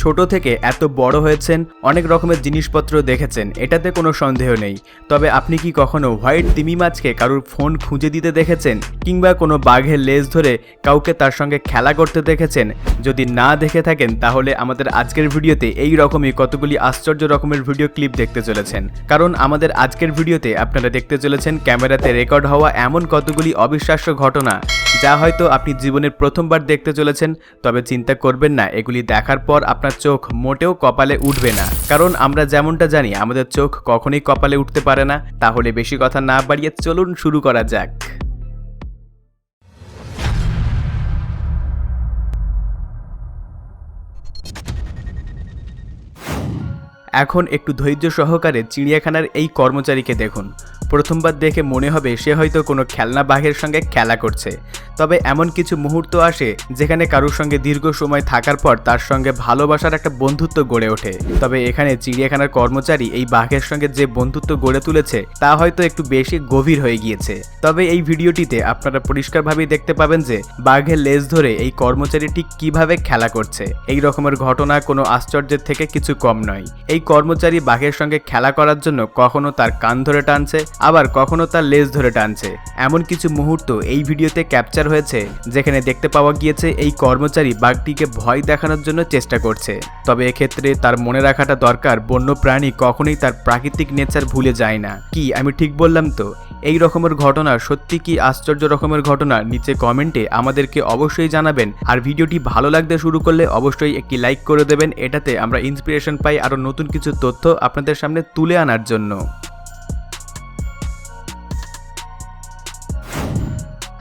ছোট থেকে এত বড় হয়েছেন, অনেক রকমের জিনিসপত্র দেখেছেন, এটাতে কোনো সন্দেহ নেই। তবে আপনি কি কখনো হোয়াইট তিমি মাছকে কারুর ফোন খুঁজে দিতে দেখেছেন? কিংবা কোনো বাঘের লেজ ধরে কাউকে তার সঙ্গে খেলা করতে দেখেছেন? যদি না দেখে থাকেন, তাহলে আমাদের আজকের ভিডিওতে এই রকমই কতগুলি আশ্চর্য রকমের ভিডিও ক্লিপ দেখতে চলেছেন। কারণ আমাদের আজকের ভিডিওতে আপনারা দেখতে চলেছেন ক্যামেরাতে রেকর্ড হওয়া এমন কতগুলি অবিশ্বাস্য ঘটনা। যা হয়তো আপনি জীবনের প্রথমবার দেখতে চলেছেন, তবে চিন্তা করবেন না, এগুলি দেখার পর আপনার চোখ মোটেও কপালে উঠবে না। কারণ আমরা যেমনটা জানি, আমাদের চোখ কখনোই কপালে উঠতে পারে না। তাহলে বেশি কথা না বাড়িয়ে চলুন শুরু করা যাক। এখন একটু ধৈর্য সহকারে চিড়িয়াখানার এই কর্মচারীকে দেখুন। প্রথমবার দেখে মনে হবে সে হয়তো কোনো খেলনা বাঘের সঙ্গে খেলা করছে। তবে এমন কিছু মুহূর্ত আসে যেখানে কারোর সঙ্গে দীর্ঘ সময় থাকার পর তার সঙ্গে ভালোবাসার একটা বন্ধুত্ব গড়ে ওঠে। তবে এখানে চিড়িয়াখানার কর্মচারী এই বাঘের সঙ্গে যে বন্ধুত্ব গড়ে তুলেছে, তা হয়তো একটু বেশি গভীর হয়ে গিয়েছে। তবে এই ভিডিওটিতে আপনারা পরিষ্কারভাবেই দেখতে পাবেন যে বাঘের লেজ ধরে এই কর্মচারী ঠিক কীভাবে খেলা করছে। এই রকমের ঘটনা কোনো আশ্চর্যের থেকে কিছু কম নয়। এই কর্মচারী বাঘের সঙ্গে খেলা করার জন্য কখনো তার কান ধরে টানছে আবার কখনো তার লেজ ধরে টানছে। এমন কিছু মুহূর্ত এই ভিডিওতে ক্যাপচার হয়েছে, যেখানে দেখতে পাওয়া গিয়েছে এই কর্মচারী বাঘটিকে ভয় দেখানোর জন্য চেষ্টা করছে। তবে এক্ষেত্রে তার মনে রাখাটা দরকার বন্য প্রাণী কখনোই তার প্রাকৃতিক নেচার ভুলে যায় না। কি, আমি ঠিক বললাম তো? এই রকমের ঘটনা সত্যি কি আশ্চর্য রকমের ঘটনা? নিচে কমেন্টে আমাদেরকে অবশ্যই জানাবেন। আর ভিডিওটি ভালো লাগতে শুরু করলে অবশ্যই একটি লাইক করে দেবেন। এটাতে আমরা ইন্সপিরেশন পাই আরও নতুন কিছু তথ্য আপনাদের সামনে তুলে আনার জন্য।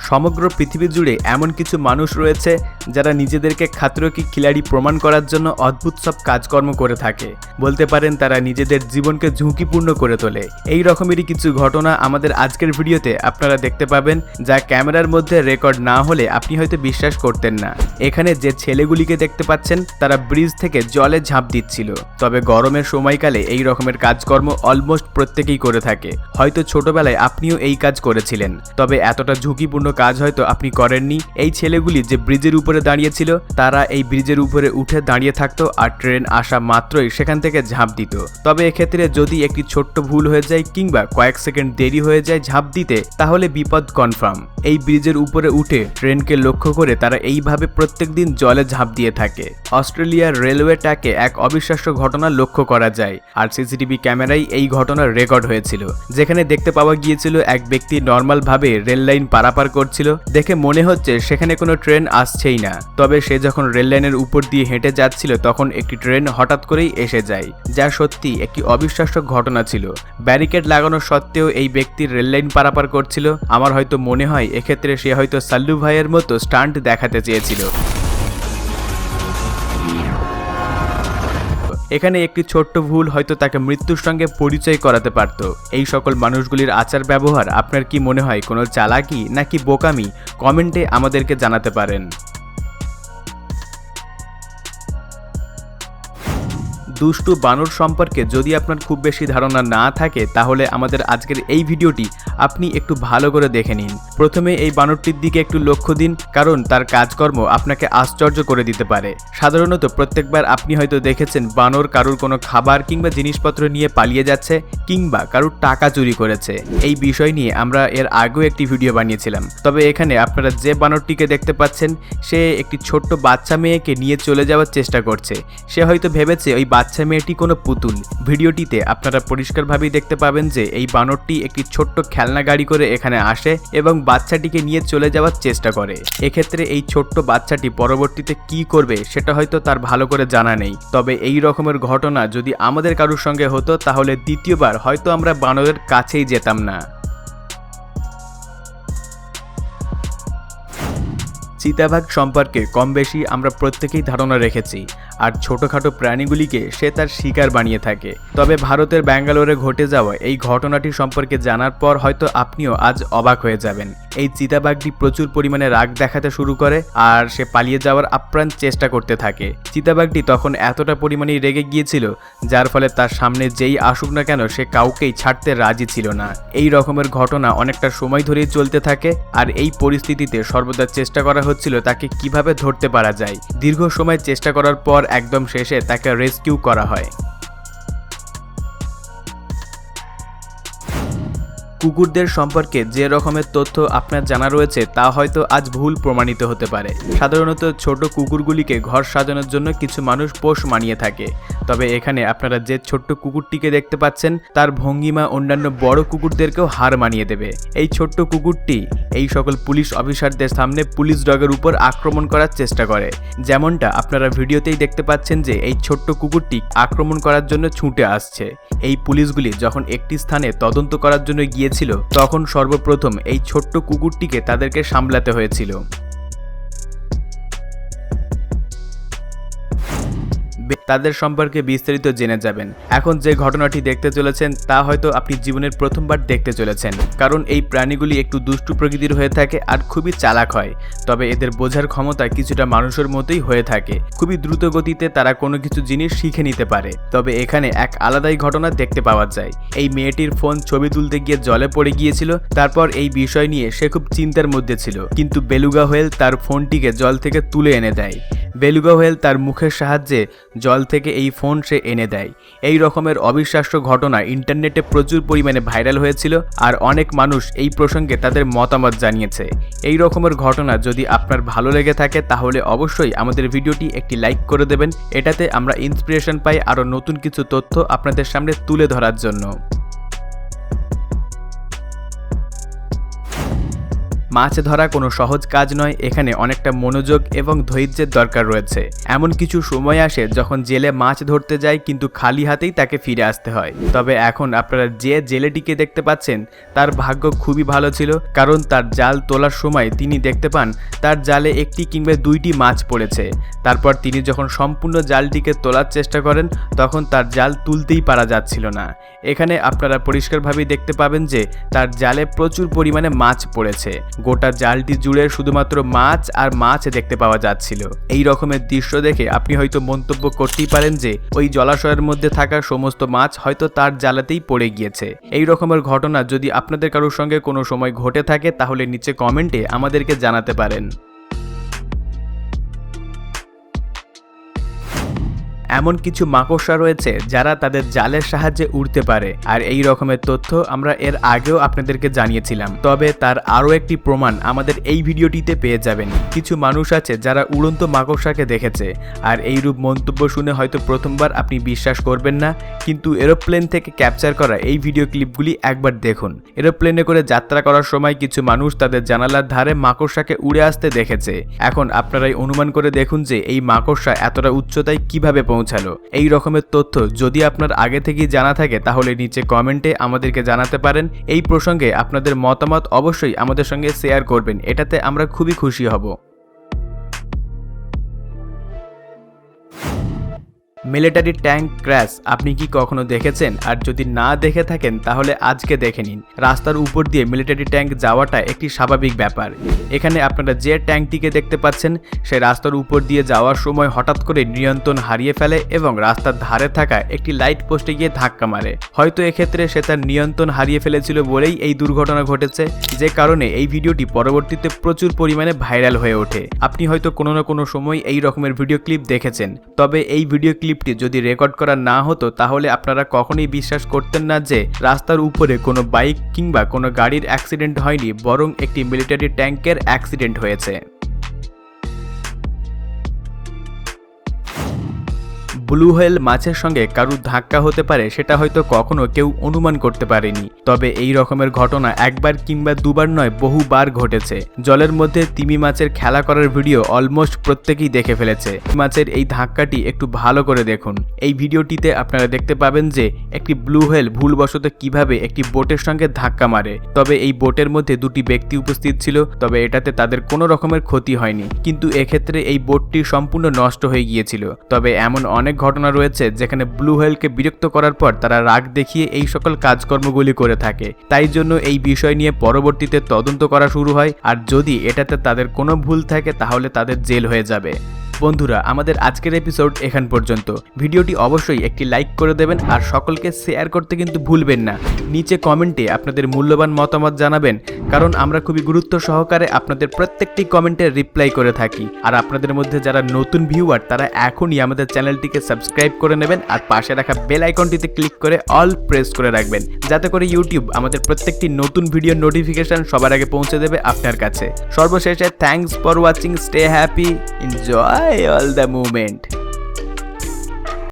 সমগ্র পৃথিবী জুড়ে এমন কিছু মানুষ রয়েছে যারা নিজেদেরকে খাতরকি খিলাড়ি প্রমাণ করার জন্য অদ্ভুত সব কাজকর্ম করে থাকে। বলতে পারেন তারা নিজেদের জীবনকে ঝুঁকিপূর্ণ করে তোলে। এই রকমেরই কিছু ঘটনা আমাদের আজকের ভিডিওতে আপনারা দেখতে পাবেন, যা ক্যামেরার মধ্যে রেকর্ড না হলে আপনি হয়তো বিশ্বাস করতেন না। এখানে যে ছেলেগুলিকে দেখতে পাচ্ছেন, তারা ব্রিজ থেকে জলে ঝাঁপ দিচ্ছিল। তবে গরমের সময়কালে এই রকমের কাজকর্ম অলমোস্ট প্রত্যেকেই করে থাকে। হয়তো ছোটবেলায় আপনিও এই কাজ করেছিলেন। তবে এতটা ঝুঁকিপূর্ণ কাজ হয়তো আপনি করেননি। এই ছেলেগুলি যে ব্রিজের উপরে দাঁড়িয়েছিল, তারা এই ব্রিজের উপরে উঠে দাঁড়িয়ে থাকতো আর ট্রেন আসা মাত্রই সেখান থেকে ঝাঁপ দিত। তবে এক্ষেত্রে যদি একটি ছোট্ট ভুল হয়ে যায় কিংবা কয়েক সেকেন্ড দেরি হয়ে যায় ঝাঁপ দিতে, তাহলে বিপদ কনফার্ম। এই ব্রিজের উপরে উঠে ট্রেনকে লক্ষ্য করে তারা এইভাবে প্রত্যেকদিন জলে ঝাঁপ দিয়ে থাকে। অস্ট্রেলিয়ার রেলওয়ে ট্র্যাকে এক অবিশ্বাস্য ঘটনা লক্ষ্য করা যায়। আর সিসিটিভি ক্যামেরায় এই ঘটনার রেকর্ড হয়েছিল, যেখানে দেখতে পাওয়া গিয়েছিল এক ব্যক্তি নর্মালভাবে রেল লাইন পারাপার করছিল দেখে মনে হচ্ছে সেখানে কোনো ট্রেন আসছেই না। তবে সে যখন রেল লাইনের উপর দিয়ে হেঁটে যাচ্ছিল, তখন একটি ট্রেন হঠাৎ করেই এসে যায়, যা সত্যি একটি অবিশ্বাস্য ঘটনা ছিল। ব্যারিকেড লাগানো সত্ত্বেও এই ব্যক্তি রেল লাইন পারাপার করছিল। আমার হয়তো মনে হয় এক্ষেত্রে সে হয়তো সাল্লু ভাইয়ের মতো স্টান্ট দেখাতে চেয়েছিল। এখানে একটি ছোট্ট ভুল হয়তো তাকে মৃত্যুর সঙ্গে পরিচয় করাতে পারত। এই সকল মানুষগুলির আচার ব্যবহার আপনার কি মনে হয়, কোনো চালাকি নাকি বোকামি? কমেন্টে আমাদেরকে জানাতে পারেন। দুষ্টু বানর সম্পর্কে যদি আপনার খুব বেশি ধারণা না থাকে, তাহলে আমাদের আজকের এই ভিডিওটি আপনি একটু ভালো করে দেখে নিন। প্রথমে এই বানরটির দিকে একটু লক্ষ্য দিন, কারণ তার কাজকর্ম আপনাকে আশ্চর্য করে দিতে পারে। সাধারণত প্রত্যেকবার আপনি হয়তো দেখেছেন বানর কারুর কোনো খাবার কিংবা জিনিসপত্র নিয়ে পালিয়ে যাচ্ছে কিংবা কারুর টাকা চুরি করেছে। এই বিষয় নিয়ে আমরা এর আগেও একটি ভিডিও বানিয়েছিলাম। তবে এখানে আপনারা যে বানরটিকে দেখতে পাচ্ছেন, সে একটি ছোট্ট বাচ্চা মেয়েকে নিয়ে চলে যাওয়ার চেষ্টা করছে। সে হয়তো ভেবেছে ওই বাচ্চা মেয়েটি কোনো পুতুল। ভিডিওটিতে আপনারা পরিষ্কারভাবেই দেখতে পাবেন যে এই বানরটি একটি ছোট্ট খেলনা গাড়ি করে এখানে আসে এবং বাচ্চাটিকে নিয়ে চলে যাওয়ার চেষ্টা করে। এক্ষেত্রে এই ছোট্ট বাচ্চাটি পরবর্তীতে কি করবে সেটা হয়তো তার ভালো করে জানা নেই। তবে এই রকমের ঘটনা যদি আমাদের কারোর সঙ্গে হতো তাহলে দ্বিতীয়বার হয়তো আমরা বানরের কাছেই যেতাম না। চিতাবাঘ সম্পর্কে কম বেশি আমরা প্রত্যেকেই ধারণা রেখেছি, আর ছোটোখাটো প্রাণীগুলিকে সে তার শিকার বানিয়ে থাকে। তবে ভারতের ব্যাঙ্গালোরে ঘটে যাওয়া এই ঘটনাটি সম্পর্কে জানার পর হয়তো আপনিও আজ অবাক হয়ে যাবেন। এই চিতাবাঘটি প্রচুর পরিমাণে রাগ দেখাতে শুরু করে, আর সে পালিয়ে যাওয়ার আপ্রাণ চেষ্টা করতে থাকে। চিতাবাঘটি তখন এতটা পরিমাণে রেগে গিয়েছিল, যার ফলে তার সামনে যেই আসুক না কেন সে কাউকেই ছাড়তে রাজি ছিল না। এই রকমের ঘটনা অনেকটা সময় ধরেই চলতে থাকে, আর এই পরিস্থিতিতে সর্বদা চেষ্টা করা হচ্ছিল তাকে কীভাবে ধরতে পারা যায়। দীর্ঘ সময় চেষ্টা করার পর একদম শেষে তাকে রেস্কিউ করা হয়। কুকুরদের সম্পর্কে যে রকমের তথ্য আপনার জানা রয়েছে তা হয়তো আজ ভুল প্রমাণিত হতে পারে। সাধারণত ছোট কুকুরগুলিকে ঘর সাজানোর জন্য কিছু মানুষ পোষ মানিয়ে থাকে। তবে এখানে আপনারা যে ছোট্ট কুকুরটিকে দেখতে পাচ্ছেন, তার ভঙ্গিমা অন্যান্য বড় কুকুরদেরকেও হার মানিয়ে দেবে। এই ছোট্ট কুকুরটি এই সকল পুলিশ অফিসারদের সামনে পুলিশ ডগের উপর আক্রমণ করার চেষ্টা করে। যেমনটা আপনারা ভিডিওতেই দেখতে পাচ্ছেন যে এই ছোট্ট কুকুরটি আক্রমণ করার জন্য ছুটে আসছে। এই পুলিশগুলি যখন একটি স্থানে তদন্ত করার জন্য গিয়েছিল তখন সর্বপ্রথম এই ছোট্ট কুকুরটিকে তাদেরকে সামলাতে হয়েছিল। তাদের সম্পর্কে বিস্তারিত জেনে যাবেন। এখন যে ঘটনাটি দেখতে চলেছেন, তা হয়তো আপনি জীবনের প্রথমবার দেখতে চলেছেন। কারণ এই প্রাণীগুলি একটু দুষ্টু প্রকৃতির হয়ে থাকে আর খুবই চালাক হয়। তবে এদের বোঝার ক্ষমতা কিছুটা মানুষের মতোই হয়ে থাকে। খুবই দ্রুত গতিতে তারা কোনো কিছু জিনিস শিখে নিতে পারে। তবে এখানে এক আলাদাই ঘটনা দেখতে পাওয়া যায়। এই মেয়েটির ফোন ছবি তুলতে গিয়ে জলে পড়ে গিয়েছিল। তারপর এই বিষয় নিয়ে সে খুব চিন্তার মধ্যে ছিল। কিন্তু বেলুগা হোয়েল তার ফোনটিকে জল থেকে তুলে এনে দেয়। বেলুগা হোয়েল তার মুখের সাহায্যে জল থেকে এই ফোন সে এনে দেয়। এই রকমের অবিশ্বাস্য ঘটনা ইন্টারনেটে প্রচুর পরিমাণে ভাইরাল হয়েছিল আর অনেক মানুষ এই প্রসঙ্গে তাদের মতামত জানিয়েছে। এই রকমের ঘটনা যদি আপনার ভালো লেগে থাকে তাহলে অবশ্যই আমাদের ভিডিওটি একটি লাইক করে দেবেন। এটাতে আমরা ইন্সপিরেশন পাই আরও নতুন কিছু তথ্য আপনাদের সামনে তুলে ধরার জন্য। মাছ ধরা কোনো সহজ কাজ নয়, এখানে অনেকটা মনোযোগ এবং ধৈর্যের দরকার রয়েছে। এমন কিছু সময় আসে যখন জেলে মাছ ধরতে যায় কিন্তু খালি হাতেই তাকে ফিরে আসতে হয়। তবে এখন আপনারা যে জেলেটিকে দেখতে পাচ্ছেন, তার ভাগ্য খুবই ভালো ছিল কারণ তার জাল তোলার সময় তিনি দেখতে পান, তার জালে একটি কিংবা দুইটি মাছ পড়েছে। তারপর তিনি যখন সম্পূর্ণ জালটিকে তোলার চেষ্টা করেন, তখন তার জাল তুলতেই পারা যাচ্ছিল না। এখানে আপনারা পরিষ্কারভাবেই দেখতে পাবেন যে তার জালে প্রচুর পরিমাণে মাছ পড়েছে। গোটা জালটি জুড়ে শুধুমাত্র মাছ আর মাছ দেখতে পাওয়া যাচ্ছিল। এই রকমের দৃশ্য দেখে আপনি হয়তো মন্তব্য করতেই পারেন যে, ওই জলাশয়ের মধ্যে থাকা সমস্ত মাছ হয়তো তার জালাতেই পড়ে গিয়েছে। এই রকমের ঘটনা যদি আপনাদের কারোর সঙ্গে কোনো সময় ঘটে থাকে, তাহলে নিচে কমেন্টে আমাদেরকে জানাতে পারেন। এমন কিছু মাকড়সা রয়েছে যারা তাদের জালের সাহায্যে উড়তে পারে। আর এই রকমের তথ্য আমরা এর আগেও আপনাদেরকে জানিয়েছিলাম। তবে তার আরও একটি প্রমাণ আমাদের এই ভিডিওটিতে পেয়ে যাবেন। কিছু মানুষ আছে যারা উড়ন্ত মাকড়সাকে দেখেছে। আর এই রূপ মন্তব্য শুনে হয়তো প্রথমবার আপনি বিশ্বাস করবেন না। কিন্তু এরোপ্লেন থেকে ক্যাপচার করা এই ভিডিও ক্লিপগুলি একবার দেখুন। এরোপ্লেনে করে যাত্রা করার সময় কিছু মানুষ তাদের জানালার ধারে মাকড়সাকে উড়ে আসতে দেখেছে। এখন আপনারাই অনুমান করে দেখুন যে এই মাকড়সা এতটা উচ্চতায় কীভাবে পৌঁছালো। এই রকমের তথ্য যদি আপনার আগে থেকেই জানা থাকে, তাহলে নিচে কমেন্টে আমাদেরকে জানাতে পারেন। এই প্রসঙ্গে আপনাদের মতামত অবশ্যই আমাদের সঙ্গে শেয়ার করবেন। এটাতে আমরা খুবই খুশি হব। মিলিটারি ট্যাঙ্ক ক্র্যাশ আপনি কি কখনো দেখেছেন? আর যদি না দেখে থাকেন, তাহলে আজকে দেখে নিন। রাস্তার উপর দিয়ে মিলিটারি ট্যাঙ্ক যাওয়াটা একটি স্বাভাবিক ব্যাপার। এখানে আপনারা যে ট্যাঙ্কটিকে দেখতে পাচ্ছেন সে রাস্তার উপর দিয়ে যাওয়ার সময় হঠাৎ করে নিয়ন্ত্রণ হারিয়ে ফেলে এবং রাস্তার ধারে থাকা একটি লাইট পোস্টে গিয়ে ধাক্কা মারে। হয়তো এক্ষেত্রে সে তার নিয়ন্ত্রণ হারিয়ে ফেলেছিল বলেই এই দুর্ঘটনা ঘটেছে। যে কারণে এই ভিডিওটি পরবর্তীতে প্রচুর পরিমাণে ভাইরাল হয়ে ওঠে। আপনি হয়তো কোনো না কোনো সময় এই রকমের ভিডিও ক্লিপ দেখেছেন। তবে এই ভিডিও ক্লিপটি যদি রেকর্ড করা না হতো, তাহলে আপনারা কখনোই বিশ্বাস করতেন না যে রাস্তার উপরে কোনো বাইক কিংবা কোনো গাড়ির অ্যাক্সিডেন্ট হয়নি, বরং একটি মিলিটারি ট্যাঙ্কের অ্যাক্সিডেন্ট হয়েছে। ব্লু হোয়েল মাছের সঙ্গে কারুর ধাক্কা হতে পারে, সেটা হয়তো কখনো কেউ অনুমান করতে পারেনি। তবে এই রকমের ঘটনা একবার কিংবা দুবার নয়, বহুবার ঘটেছে। জলের মধ্যে তিমি মাছের খেলা করার ভিডিও অলমোস্ট প্রত্যেকেই দেখে ফেলেছে। মাছের এই ধাক্কাটি একটু ভালো করে দেখুন। এই ভিডিওটিতে আপনারা দেখতে পাবেন যে, একটি ব্লু হোয়েল ভুলবশত কীভাবে একটি বোটের সঙ্গে ধাক্কা মারে। তবে এই বোটের মধ্যে দুটি ব্যক্তি উপস্থিত ছিল, তবে এটাতে তাদের কোনো রকমের ক্ষতি হয়নি। কিন্তু এক্ষেত্রে এই বোটটি সম্পূর্ণ নষ্ট হয়ে গিয়েছিল। তবে এমন অনেক ঘটনা রয়েছে যেখানে ব্লু হোয়েলকে বিরক্ত করার পর তারা রাগ দেখিয়ে এই সকল কাজকর্মগুলি করে থাকে। তাই জন্য এই বিষয় নিয়ে পরবর্তীতে তদন্ত করা শুরু হয়, আর যদি এটাতে তাদের কোনো ভুল থাকে তাহলে তাদের জেল হয়ে যাবে। বন্ধুরা, আমাদের আজকের এপিসোড এখান পর্যন্ত। ভিডিওটি অবশ্যই একটি লাইক করে দেবেন আর সকলকে শেয়ার করতে কিন্তু ভুলবেন না। নিচে কমেন্টে আপনাদের মূল্যবান মতামত জানাবেন, কারণ আমরা খুবই গুরুত্ব সহকারে আপনাদের প্রত্যেকটি কমেন্টের রিপ্লাই করে থাকি। আর আপনাদের মধ্যে যারা নতুন ভিউয়ার তারা এখনই আমাদের চ্যানেলটিকে সাবস্ক্রাইব করে নেবেন আর পাশে রাখা বেল আইকনটিতে ক্লিক করে অল প্রেস করে রাখবেন। যাতে করে ইউটিউব আমাদের প্রত্যেকটি নতুন ভিডিও নোটিফিকেশন সবার আগে পৌঁছে দেবে আপনার কাছে। সর্বশেষে thanks for watching stay happy enjoy all the movement